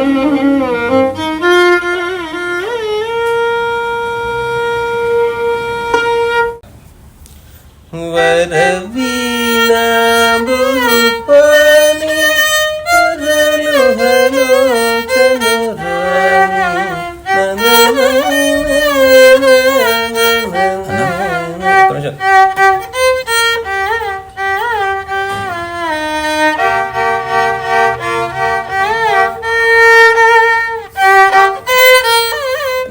What we villa.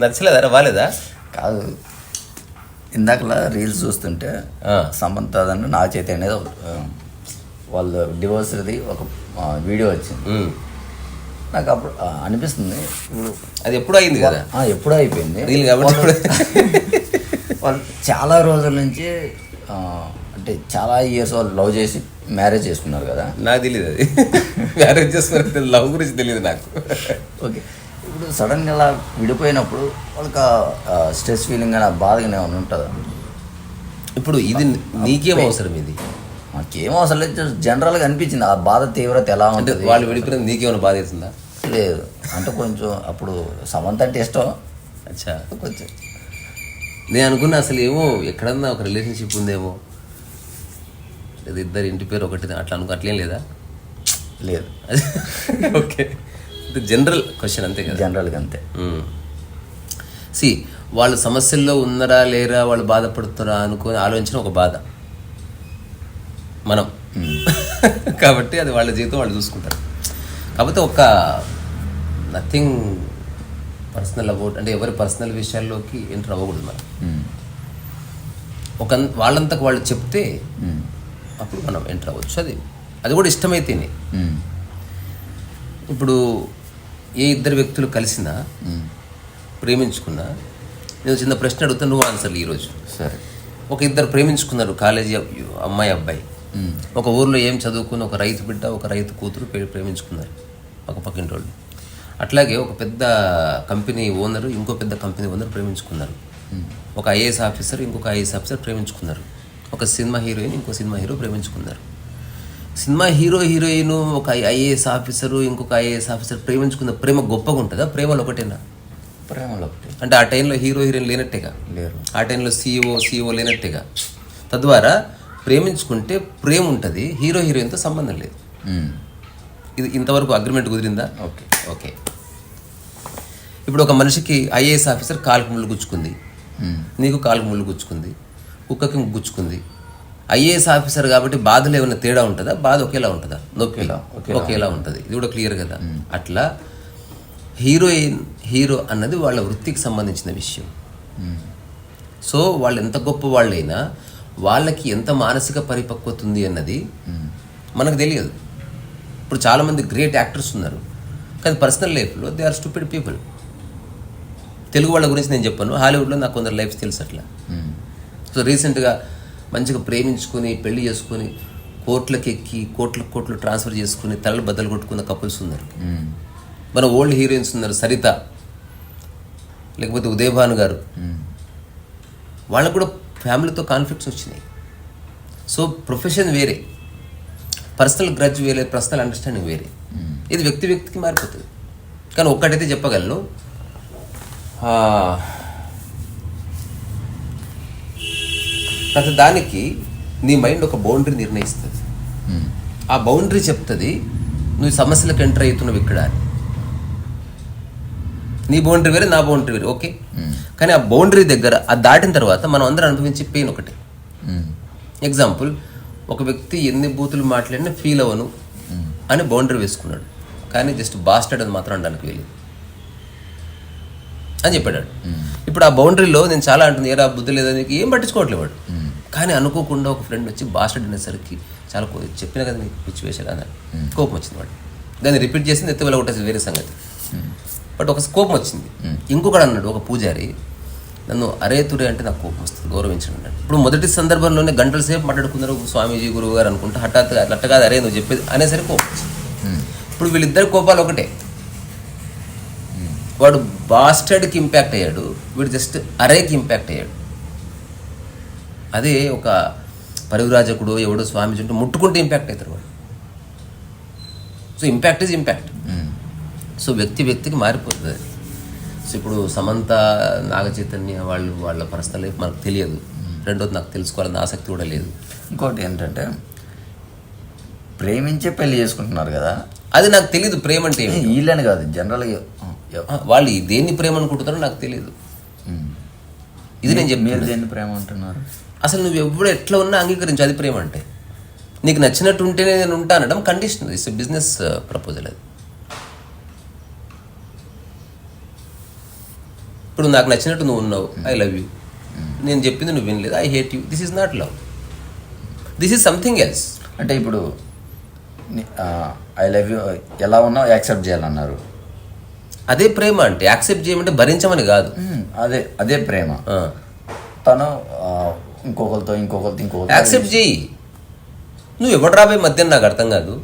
నచ్చలేదా బాలేదా? కాదు. ఇందాకలా రీల్స్ చూస్తుంటే ఆ. సమంత అని నా చేతి అనేది వాళ్ళ డివోర్స్ది ఒక వీడియో వచ్చింది. నాకు అప్పుడు అనిపిస్తుంది. ఇప్పుడు అది ఎప్పుడు అయింది కదా? ఎప్పుడో అయిపోయింది. రీల్ కాబట్టి వాళ్ళు- చాలా రోజుల నుంచి అంటే చాలా ఇయర్స్ వాళ్ళు లవ్ చేసి మ్యారేజ్ చేసుకున్నారు కదా. నాకు తెలియదు అది. మ్యారేజ్ చేసుకున్న లవ్ గురించి తెలియదు నాకు. ఓకే ఇప్పుడు సడన్గా ఇలా విడిపోయినప్పుడు వాళ్ళకి స్ట్రెస్ ఫీలింగ్ అని ఏమైనా ఉంటుందా? ఇప్పుడు ఇది నీకేం అవసరం ఇది? మాకేం అవసరం లేదు జనరల్గా అనిపించింది. ఆ బాధ తీవ్రత ఎలా ఉంటుంది? వాళ్ళు విడిపోయిన నీకేమైనా బాధ అవుతుందా లేదు. అంటే కొంచెం అప్పుడు సమంత అంటే ఇష్టం. అచ్చా. కొంచెం. నేను అనుకున్నా అసలు ఏమో ఎక్కడన్నా ఒక రిలేషన్షిప్ ఉందేమో. లేదా ఇద్దరు ఇంటి పేరు ఒకటి అట్లా అనుకో అట్లేం లేదా? లేదు. ఓకే. ఇది జనరల్ క్వశ్చన్ అంతే కదా? జనరల్గా అంతే. సి వాళ్ళు సమస్యల్లో ఉన్నారా లేరా వాళ్ళు బాధపడుతున్నారా అనుకొని ఆలోచించిన ఒక బాధ. మనం. కాబట్టి అది వాళ్ళ జీవితం వాళ్ళు చూసుకుంటారు. కాకపోతే ఒక నథింగ్ పర్సనల్ అబౌట్ అంటే ఎవరి పర్సనల్ విషయాల్లోకి ఎంటర్ అవ్వకూడదు మనం. ఒక వాళ్ళంతకు వాళ్ళు చెప్తే. అప్పుడు మనం ఎంటర్ అవ్వచ్చు. అది అది కూడా ఇష్టమైతేనే. ఇప్పుడు ఏ ఇద్దరు వ్యక్తులు కలిసినా. ప్రేమించుకున్నా నేను చిన్న ప్రశ్న అడుగుతాను నువ్వు ఆన్సర్ ఈరోజు సరే. ఒక ఇద్దరు ప్రేమించుకున్నారు కాలేజీ అమ్మాయి అబ్బాయి. ఒక ఊర్లో ఏం చదువుకుని ఒక రైతు బిడ్డ ఒక రైతు కూతురు ప్రే- ప్రేమించుకున్నారు ఒక పక్కింటి వాళ్ళు అట్లాగే ఒక పెద్ద కంపెనీ ఓనరు ఇంకో పెద్ద కంపెనీ ఓనర్ ప్రేమించుకున్నారు. ఒక ఐఏఎస్ ఆఫీసర్ ఇంకొక ఐఏఎస్ ఆఫీసర్ ప్రేమించుకున్నారు. ఒక సినిమా హీరోయిన్ ఇంకో సినిమా హీరో ప్రేమించుకున్నారు. సినిమా హీరో హీరోయిన్ ఒక ఐఏఎస్ ఆఫీసరు ఇంకొక ఐఏఎస్ ఆఫీసర్ ప్రేమించుకున్న ప్రేమ గొప్పగా ఉంటుందా? ప్రేమలు ఒకటేనా? ప్రేమలో ఒకటి. అంటే ఆ టైంలో హీరో హీరోయిన్ లేనట్టేగా? లేరు. ఆ టైంలో సీఈఓ సీఈఓ లేనట్టేగా? తద్వారా ప్రేమించుకుంటే ప్రేమ ఉంటుంది హీరో హీరోయిన్తో సంబంధం లేదు. ఇది ఇంతవరకు అగ్రిమెంట్ కుదిరిందా? ఓకే. ఓకే. ఇప్పుడు ఒక మనిషికి ఐఏఎస్ ఆఫీసర్ కాలుకు ముళ్ళు గుచ్చుకుంది. నీకు కాలుకు ముళ్ళు గుచ్చుకుంది. కుక్కకి గుచ్చుకుంది. ఐఏఎస్ ఆఫీసర్ కాబట్టి బాధలు ఏమైనా తేడా ఉంటుందా? బాధ ఒకేలా ఉంటుందా? నొప్పి ఒకేలా, ఉంటుంది. ఇది కూడా క్లియర్ కదా. అట్లా హీరోయిన్ హీరో అన్నది వాళ్ళ వృత్తికి సంబంధించిన విషయం. సో వాళ్ళు ఎంత గొప్ప వాళ్ళైనా వాళ్ళకి ఎంత మానసిక పరిపక్వత ఉంది అన్నది మనకు తెలియదు. ఇప్పుడు చాలామంది గ్రేట్ యాక్టర్స్ ఉన్నారు. కానీ పర్సనల్ లైఫ్లో they are stupid people. Telugu వాళ్ళ గురించి నేను చెప్పాను. హాలీవుడ్లో నాకు కొందరు లైఫ్ తెలుసు అట్లా. సో రీసెంట్గా మంచిగా ప్రేమించుకొని పెళ్ళి చేసుకొని కోట్లకి ఎక్కి కోట్ల కోట్లు ట్రాన్స్ఫర్ చేసుకుని తలలు బద్దలు కొట్టుకున్న కపుల్స్ ఉన్నారు. మన ఓల్డ్ హీరోయిన్స్ ఉన్నారు సరిత లేకపోతే ఉదయభాను గారు. వాళ్ళకు కూడా ఫ్యామిలీతో కాన్ఫ్లిక్ట్స్ వచ్చినాయి. సో ప్రొఫెషన్ వేరే. పర్సనల్ గ్రడ్జ్ వేరే పర్సనల్ అండర్స్టాండింగ్ వేరే. ఇది వ్యక్తి వ్యక్తికి మారిపోతుంది. కానీ ఒక్కటైతే చెప్పగలను. ప్రతి దానికి నీ మైండ్ ఒక బౌండరీ నిర్ణయిస్తుంది. ఆ బౌండరీ చెప్తుంది నువ్వు సమస్యలకు ఎంటర్ అవుతున్నావు ఇక్కడ అని. నీ బౌండరీ వేరే నా బౌండరీ వేరే ఓకే? కానీ ఆ బౌండరీ దగ్గర అది దాటిన తర్వాత మనం అందరం అనుభవించే పెయిన్ ఒకటే. ఎగ్జాంపుల్ ఒక వ్యక్తి ఎన్ని బూతులు మాట్లాడినా ఫీల్ అవ్వను అని బౌండరీ వేసుకున్నాడు. కానీ జస్ట్ బాస్టర్డ్ అని మాత్రం అనడానికి వెళ్ళింది అని చెప్పాడు. ఇప్పుడు ఆ బౌండరీలో నేను చాలా అంటుంది ఏరా బుద్ధి లేదా నీకు? ఏం పట్టించుకోవట్లేదు వాడు. కానీ అనుకోకుండా ఒక ఫ్రెండ్ వచ్చి బాస్టర్డ్ అనేసరికి చాలా చెప్పిన కదా నీకు పిచ్చి వేసాడు అని. కోపం వచ్చింది వాడు దాన్ని రిపీట్ చేసి ఎత్తి వెళ్ళ కొట్టేసి వేరే సంగతి. బట్ ఒక కోపం వచ్చింది. ఇంకొకడు అన్నాడు ఒక పూజారి నన్ను అరే తురే అంటే నాకు కోపం వస్తుంది గౌరవించండి అన్నాడు. ఇప్పుడు మొదటి సందర్భంలోనే గంటల సేపు మాట్లాడుకున్నారు స్వామీజీ గురువు గారు అనుకుంటా హఠాత్తుగా అట్లా కాదు అరే నువ్వు చెప్పేది అనేసరికి కోపం వచ్చింది. ఇప్పుడు వీళ్ళిద్దరి కోపాలు ఒకటే. వాడు బాస్టర్డ్కి ఇంపాక్ట్ అయ్యాడు వీడు జస్ట్ అరేకి ఇంపాక్ట్ అయ్యాడు. అదే ఒక పరివిరాజకుడు ఎవడో స్వామీజీ ఉంటే ముట్టుకుంటే ఇంపాక్ట్ అవుతారు వాడు so impact is impact. So వ్యక్తి వ్యక్తికి మారిపోతుంది అది. సో ఇప్పుడు సమంత నాగ చైతన్య వాళ్ళు వాళ్ళ పర్సనల్ లైఫ్ మనకు తెలియదు. రెండోది నాకు తెలుసుకోవాలన్న ఆసక్తి కూడా లేదు. ఇంకోటి ఏంటంటే ప్రేమించే పెళ్ళి చేసుకుంటున్నారు కదా. అది నాకు తెలియదు ప్రేమ అంటే వీళ్ళని కాదు జనరల్గా వాళ్ళు దేన్ని ప్రేమ అనుకుంటున్నారో నాకు తెలియదు ఇది నేను మీరు చెప్పాను దేన్ని ప్రేమ అంటున్నారు? అసలు నువ్వు ఎప్పుడు ఎట్లా ఉన్నా అంగీకరించు అది ప్రేమ అంటే. నీకు నచ్చినట్టు ఉంటేనే నేను ఉంటా అనడం కండిషన్ ఇట్స్ బిజినెస్ ప్రపోజల్ అది. ఇప్పుడు నాకు నచ్చినట్టు నువ్వు ఉన్నావు. ఐ లవ్ యూ నేను చెప్పింది నువ్వు వినలేదు. I hate you this is not love this is something else అంటే ఇప్పుడు ఐ లవ్ యూ ఎలా ఉన్నావు యాక్సెప్ట్ చేయాలన్నారు. అదే ప్రేమ అంటే. యాక్సెప్ట్ చేయమంటే భరించమని కాదు. అదే అదే ప్రేమ. తను ఇంకొకరితో ఇంకొకరితో ఇంకొకరితో యాక్సెప్ట్ చేయి. నువ్వు ఎవడు రాబోయే మధ్య నాకు అర్థం కాదు.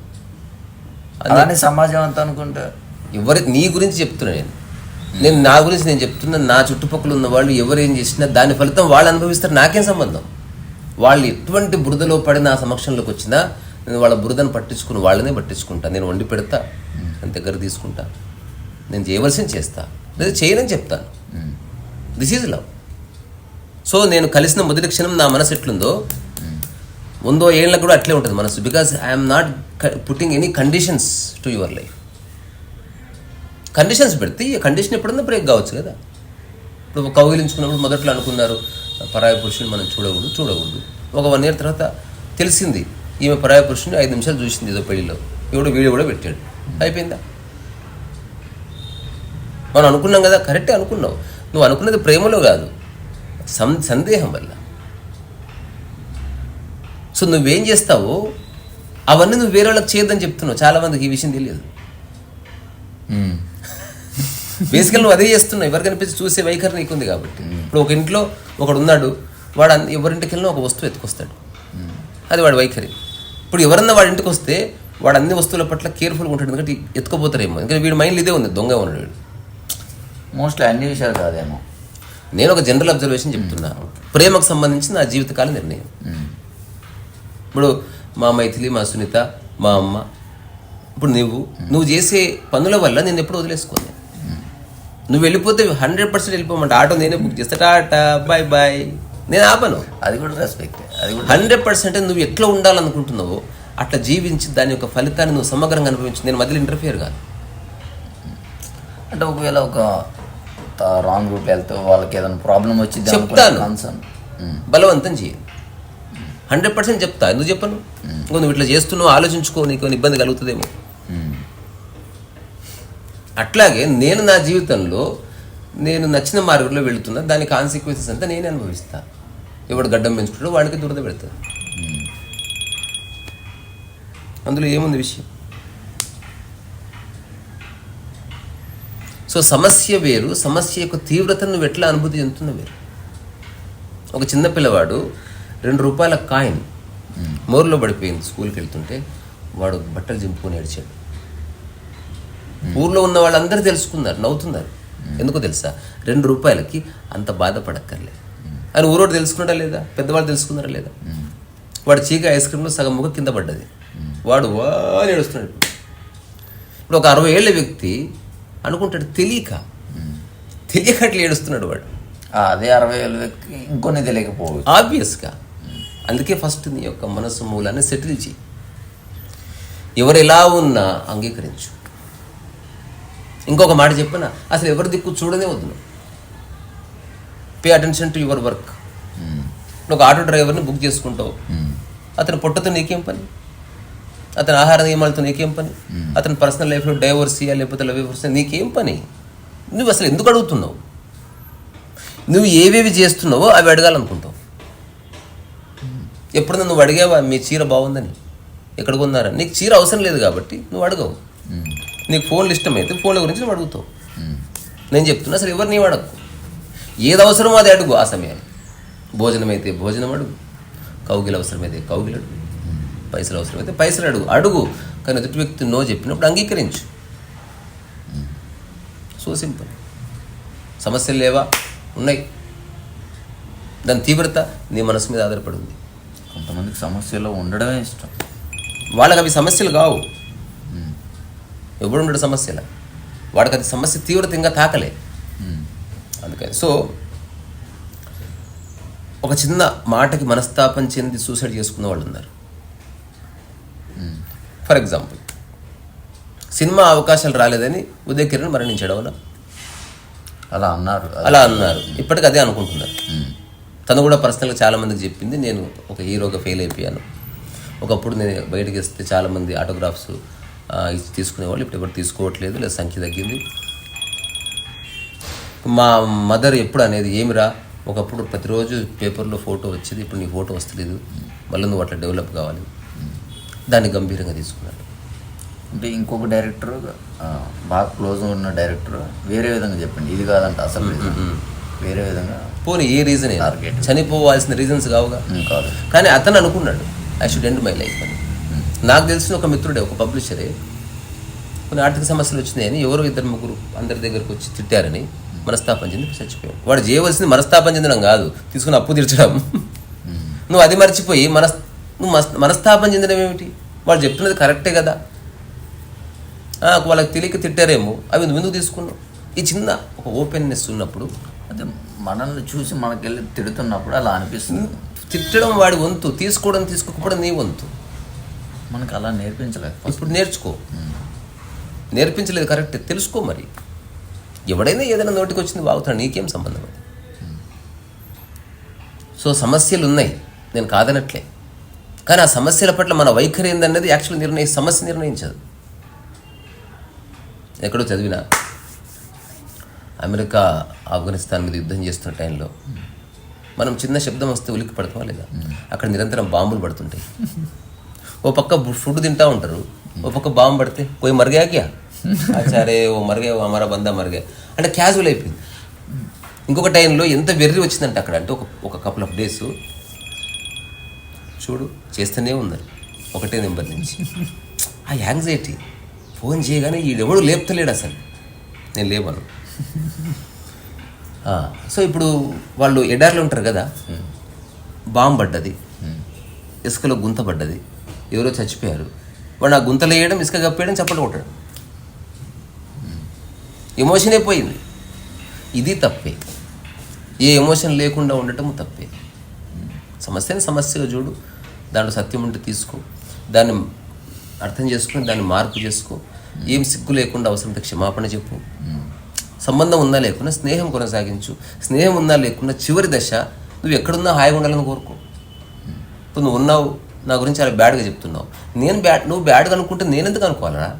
అలానే సమాజం అంతా అనుకుంటే. ఎవరి నీ గురించి చెప్తున్నా నేను. నేను నా గురించి నేను చెప్తున్నా నా చుట్టుపక్కల ఉన్న వాళ్ళు ఎవరు ఏం చేసినా దాని ఫలితం వాళ్ళు అనుభవిస్తారు నాకేం సంబంధం? వాళ్ళు ఎటువంటి బురదలో పడి నా సమక్షంలోకి వచ్చినా నేను వాళ్ళ బురదను పట్టించుకుని వాళ్ళనే పట్టించుకుంటా. నేను వండి పెడతా నేను దగ్గర తీసుకుంటా. నేను చేయవలసింది చేస్తా. లేదా చేయనని చెప్తాను. దిస్ ఈజ్ లవ్ సో నేను కలిసిన మొదటి క్షణం నా మనసు ఎట్లుందో ముందో ఏళ్ళకు కూడా అట్లే ఉంటుంది మనసు because I'm not putting any conditions to your life conditions పెడితే ఈ కండిషన్ ఎప్పుడన్నా బ్రేక్ కావచ్చు కదా. ఇప్పుడు కౌగిలించుకున్నప్పుడు మొదట్లో అనుకున్నారు పరాయ పురుషుని మనం చూడకూడదు చూడకూడదు. ఒక వన్ ఇయర్ తర్వాత తెలిసింది ఈమె పరాయ పురుషుని ఐదు నిమిషాలు చూసింది ఏదో పెళ్ళిలో ఎవడో వీడియో కూడా పెట్టాడు. అయిపోయిందా? మనం అనుకున్నాం కదా కరెక్టే అనుకున్నావు. నువ్వు అనుకున్నది ప్రేమలో కాదు. సందేహం వల్ల. సో నువ్వేం చేస్తావో అవన్నీ నువ్వు వేరే వాళ్ళకి చేయొద్దని చెప్తున్నావు. చాలా మందికి ఈ విషయం తెలియదు. బేసికల్ నువ్వు అదే చేస్తున్నావు. ఎవరు కనిపించి చూసే వైఖరి నీకుంది కాబట్టి. ఇప్పుడు ఒక ఇంట్లో ఒకడు ఉన్నాడు. వాడు ఎవరింటికి వెళ్ళినా ఒక వస్తువు ఎత్తుకొస్తాడు. అది వాడి వైఖరి. ఇప్పుడు ఎవరన్నా వాడి ఇంటికి వస్తే వాడు అన్ని వస్తువుల పట్ల కేర్ఫుల్గా ఉంటాడు. ఎందుకంటే ఎత్తుకోపోతారేమో. ఎందుకంటే వీడి మైండ్లో ఇదే ఉంది. దొంగ ఉన్నాడు వీడు. మోస్ట్లీ అన్ని విషయాలు కాదేమో. నేను ఒక జనరల్ అబ్జర్వేషన్ చెప్తున్నా. ప్రేమకు సంబంధించి నా జీవితకాల నిర్ణయం. ఇప్పుడు మా మైథిలి మా సునీత మా అమ్మ ఇప్పుడు నువ్వు. నువ్వు చేసే పనుల వల్ల నేను ఎప్పుడు వదిలేసుకోను. నువ్వు వెళ్ళిపోతే హండ్రెడ్ పర్సెంట్ వెళ్ళిపోమంట. ఆటో నేనే బుక్ చేస్తా. టాటా బాయ్ బాయ్ నేను ఆపను. అది కూడా రెస్పెక్ట్ అది కూడా హండ్రెడ్ పర్సెంట్ నువ్వు ఎట్లా ఉండాలనుకుంటున్నావో అట్లా జీవించి దాని యొక్క ఫలితాన్ని నువ్వు సమగ్రంగా అనుభవించి నేను మధ్యలో ఇంటర్ఫియర్ కాదు. అంటే ఒకవేళ ఒక రాంగ్ రూట్ వెళ్తే వాళ్ళకి ఏదైనా ప్రాబ్లం వచ్చింది చెప్తాను. కన్సర్న్ బలవంతం చేయి. హండ్రెడ్ పర్సెంట్ చెప్తా. ఎందుకు చెప్పను? ఇంకో నువ్వు ఇట్లా చేస్తున్నావు ఆలోచించుకో నీకు ఇబ్బంది కలుగుతుందేమో. అట్లాగే నేను నా జీవితంలో నేను నచ్చిన మార్గంలో వెళుతున్నా దాని కాన్సిక్వెన్సెస్ అంతా నేనే అనుభవిస్తా. ఎవడు గడ్డం పెంచుకుంటాడో వాడికి దురద పెడతాడు. అందులో ఏముంది విషయం? సో సమస్య వేరు సమస్య యొక్క తీవ్రతను నువ్వు ఎట్లా అనుభూతి చెందుతున్న వేరు. ఒక చిన్న పిల్లవాడు రెండు రూపాయల కాయిన్ మోర్లో పడిపోయింది స్కూల్కి వెళ్తుంటే వాడు బట్టలు చింపుకొని ఏడ్చాడు. ఊర్లో ఉన్న వాళ్ళందరూ తెలుసుకున్నారు నవ్వుతున్నారు. ఎందుకో తెలుసా? రెండు రూపాయలకి అంత బాధపడక్కర్లే. అని ఊరోడు తెలుసుకున్నాడా లేదా? పెద్దవాళ్ళు తెలుసుకున్నారా లేదా? వాడు చీక ఐస్ క్రీమ్లో సగం ముఖ కింద పడ్డది. వాడు వా ఏడుస్తున్నాడు. ఇప్పుడు ఒక అరవై ఏళ్ళ వ్యక్తి అనుకుంటాడు తెలియక. తెలియక అట్లా ఏడుస్తున్నాడు వాడు. అదే అరవై ఏళ్ళ వ్యక్తి ఇంకొన్ని తెలియకపోవచ్చు ఆబ్వియస్గా అందుకే ఫస్ట్ నీ యొక్క మనస్సు మూలాన్ని సెటిల్ చేయి. ఎవరు ఎలా ఉన్నా అంగీకరించు. ఇంకొక మాట చెప్పిన? అసలు ఎవరి దిక్కు చూడనే వద్దు pay attention to your work ఒక ఆటో డ్రైవర్ని బుక్ చేసుకుంటావు. అతని పొట్టతో నీకేం పని? అతని ఆహార నియమాలతో నీకేం పని? అతని పర్సనల్ లైఫ్లో డైవర్సీ లేకపోతే లవ్ నీకేం పని? నువ్వు అసలు ఎందుకు అడుగుతున్నావు? నువ్వు ఏవేవి చేస్తున్నావో అవి అడగాలనుకుంటావు. ఎప్పుడన్నా నువ్వు అడిగావా మీ చీర బాగుందని? ఎక్కడ కొన్నారని నీకు చీర అవసరం లేదు కాబట్టి నువ్వు అడగవు. నీకు ఫోన్లు ఇష్టమైతే ఫోన్ల గురించి నువ్వు అడుగుతావు. నేను చెప్తున్నా అసలు ఎవరు నీవు అడగకు? ఏది అవసరమో అది అడుగు ఆ సమయాన్ని భోజనం అయితే భోజనం అడుగు కౌగిలు అవసరమైతే కౌగిలు అడుగు. పైసలు అవసరమైతే పైసలు అడుగు. అడుగు. కానీ ఎదుటి వ్యక్తి నో చెప్పినప్పుడు అంగీకరించు. So simple. సమస్యలు లేవా? ఉన్నాయి. దాని తీవ్రత నీ మనసు మీద ఆధారపడి ఉంది కొంతమందికి సమస్యలో ఉండడమే ఇష్టం. వాళ్ళకి అవి సమస్యలు కావు. ఎవడు ఉండడు సమస్యల. వాడికి అది సమస్య తీవ్రత ఇంకా తాకలే. అందుకని. సో ఒక చిన్న మాటకి మనస్తాపం చెంది సూసైడ్ చేసుకున్న వాళ్ళు ఉన్నారు ఫర్ ఎగ్జాంపుల్ సినిమా అవకాశాలు రాలేదని ఉదయ్ కిరణ్ మరణించాడు అవునా? అలా అన్నారు. అలా అన్నారు. ఇప్పటికి అదే అనుకుంటున్నారు. తను కూడా పర్సనల్గా చాలా మందికి చెప్పింది నేను ఒక హీరోగా ఫెయిల్ అయిపోయాను. ఒకప్పుడు నేను బయటకి వస్తే చాలామంది ఆటోగ్రాఫ్స్ ఇచ్చి తీసుకునేవాళ్ళు ఇప్పుడు ఎవరు తీసుకోవట్లేదు లేదా సంఖ్య తగ్గింది. మా మదర్ ఎప్పుడు అనేది ఏమిరా ఒకప్పుడు ప్రతిరోజు పేపర్లో ఫోటో వచ్చేది ఇప్పుడు నీ ఫోటో వస్తలేదు మళ్ళీ నువ్వు అట్లా డెవలప్ కావాలి. దాన్ని గంభీరంగా తీసుకున్నాడు. అంటే ఇంకొక డైరెక్టర్ బాగా క్లోజ్ ఉన్న డైరెక్టర్ వేరే విధంగా చెప్పండి. ఇది కాదంట అసలు. వేరే విధంగా పోనీ ఏ రీజన్. చనిపోవాల్సిన రీజన్స్ కావుగా? కాదు. కానీ అతను అనుకున్నాడు I should end my life అని. నాకు తెలిసిన ఒక మిత్రుడే ఒక పబ్లిషరే కొన్ని ఆర్థిక సమస్యలు వచ్చినాయని ఎవరో ఇద్దరు ముగ్గురు అందరి దగ్గరకు వచ్చి తిట్టారని మనస్తాపం చెంది చచ్చిపోయాడు. వాడు చేయవలసింది మనస్తాపం చెందడం కాదు తీసుకుని అప్పు తీర్చడం. నువ్వు అది మర్చిపోయి మనస్ నువ్వు మస్- మనస్తాపం చెందడం ఏమిటి? వాళ్ళు చెప్తున్నది కరెక్టే కదా? వాళ్ళకి తెలియక తిట్టారేమో అవి నువ్వు ఎందుకు తీసుకున్నావు? ఈ చిన్న ఒక ఓపెన్నెస్ ఉన్నప్పుడు అదే మనల్ని చూసి మనకెళ్ళి తిడుతున్నప్పుడు అలా అనిపిస్తుంది. తిట్టడం వాడి వంతు తీసుకోవడం తీసుకోకపోవడం నీ వంతు. మనకు అలా నేర్పించలేదు ఇప్పుడు నేర్చుకో. నేర్పించలేదు కరెక్ట్ తెలుసుకో మరి. ఎవడైనా ఏదైనా నోటికి వచ్చింది వాగుతాడు నీకేం సంబంధం అది? సో సమస్యలు ఉన్నాయి నేను కాదనట్లే. కానీ ఆ సమస్యల పట్ల మన వైఖరి ఏందన్నది యాక్చువల్ నిర్ణయి సమస్య నిర్ణయించదు. ఎక్కడో చదివినా. అమెరికా ఆఫ్ఘనిస్తాన్ మీద యుద్ధం చేస్తున్న టైంలో మనం చిన్న శబ్దం వస్తే ఉలిక్కి పడతామా లేదా? అక్కడ నిరంతరం బాంబులు పడుతుంటాయి. ఓ పక్క ఫుడ్ తింటా ఉంటారు. ఓ పక్క బాంబు పడితే పోయి మరిగా ఆచారే సరే ఓ మరిగే ఓ అమరా బందా మరిగా. అంటే క్యాజువల్ అయిపోయింది. ఇంకొక టైంలో ఎంత వెర్రి వచ్చిందంటే అక్కడ? అంటే ఒక ఒక కపుల్ ఆఫ్ డేస్ చూడు చేస్తూనే ఉన్నారు. ఒకటే నెంబర్ నుంచి. ఆ యాంగ్జైటీ. ఫోన్ చేయగానే వీడెవడు లేపుతలేడు అసలు. నేను లేవను. సో ఇప్పుడు వాళ్ళు ఎడార్లు ఉంటారు కదా? బాంబు పడ్డది. ఇసుకలో గుంత పడ్డది. ఎవరో చచ్చిపోయారు. వాడు ఆ గుంతలు వేయడం ఇసుక కప్పేయడం చప్పట్లు కొట్టడం. ఎమోషనే పోయింది. ఇది తప్పే. ఏ ఎమోషన్ లేకుండా ఉండటం తప్పే. సమస్యని సమస్యగా చూడు. దాంట్లో సత్యం ఉంటే తీసుకో. దాన్ని అర్థం చేసుకొని దాన్ని మార్పు చేసుకో. ఏం సిగ్గు లేకుండా అవసరంతో క్షమాపణ చెప్పు. సంబంధం ఉందా లేకున్నా స్నేహం కొనసాగించు. స్నేహం ఉందా లేకున్నా చివరి దశ నువ్వు ఎక్కడున్నా హాయిగా ఉండాలని కోరుకో. ఇప్పుడు నువ్వు ఉన్నావు నా గురించి చాలా బ్యాడ్గా చెప్తున్నావు. నేను బ్యాడ్ నువ్వు బ్యాడ్గా అనుకుంటే నేను ఎందుకు అనుకోవాలరా?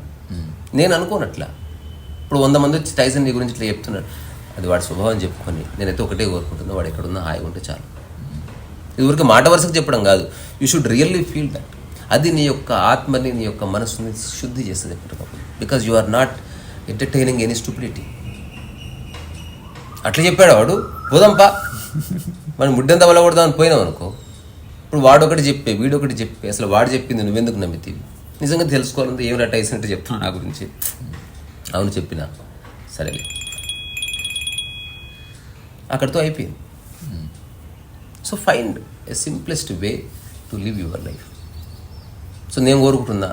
నేను అనుకోనట్లా. ఇప్పుడు వంద మంది వచ్చి టైసన్ నీ గురించి ఇట్లా చెప్తున్నాడు అది వాడి స్వభావం చెప్పుకొని నేనైతే ఒకటే కోరుకుంటున్నా వాడు ఎక్కడున్నా హాయిగా ఉంటే చాలు. ఇది ఊరికి మాట వరుసకు చెప్పడం కాదు. You should really feel that అది నీ యొక్క ఆత్మని నీ యొక్క మనసుని శుద్ధి చేస్తుంది ఎప్పటికప్పుడు. Because you are not entertaining any stupidity అట్లా చెప్పాడు వాడు. పోదాంపా. మనం ముడ్డెంత వల్ల అని పోయినాం అనుకో. ఇప్పుడు వాడు ఒకటి చెప్పే వీడు ఒకటి చెప్పే అసలు వాడు చెప్పింది నువ్వెందుకు నమ్మితీవి? నిజంగా తెలుసుకోవాలంటే ఏమైనా టైస్ అంటే చెప్తున్నా నా గురించి. అవును చెప్పిన. సరేలే. అక్కడితో అయిపోయింది. So find a simplest way to live your life so నేను కోరుకుంటున్నా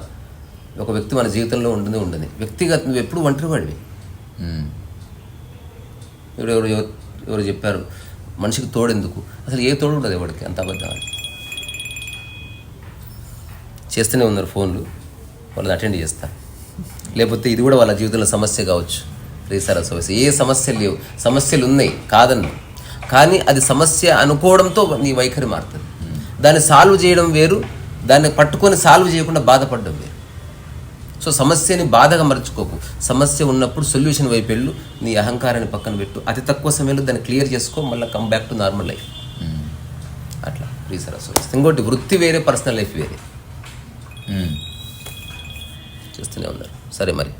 ఒక వ్యక్తి మన జీవితంలో ఉండనే ఉండని వ్యక్తిగత నువ్వు ఎప్పుడు ఒంటరి వాడివి మ్మ్. ఎవరు ఎవరు చెప్పారు మనిషికి తోడెందుకు? అసలు ఏ తోడు ఉండదు ఎవరికి అంత అబద్ధం చేస్తూనే ఉన్నారు ఫోన్లు వాళ్ళని అటెండ్ చేస్తా. లేకపోతే ఇది కూడా వాళ్ళ జీవితంలో సమస్య కావచ్చు. రీసారా సమస్య ఏ సమస్యలు లేవు. సమస్యలు ఉన్నాయి కాదన్ను. కానీ అది సమస్య అనుకోవడంతో నీ వైఖరి మారుతుంది. దాన్ని సాల్వ్ చేయడం వేరు దాన్ని పట్టుకొని సాల్వ్ చేయకుండా బాధపడడం వేరు. సో సమస్యని బాధగా మర్చుకోకు. సమస్య ఉన్నప్పుడు సొల్యూషన్ వైపు వెళ్ళు నీ అహంకారాన్ని పక్కన పెట్టు. అతి తక్కువ సమయంలో దాన్ని క్లియర్ చేసుకో మళ్ళీ come back to normal life. అట్లా. రీసర్ ఇంకోటి వృత్తి వేరే పర్సనల్ లైఫ్ వేరే. చేస్తూనే ఉన్నారు. సరే మరి.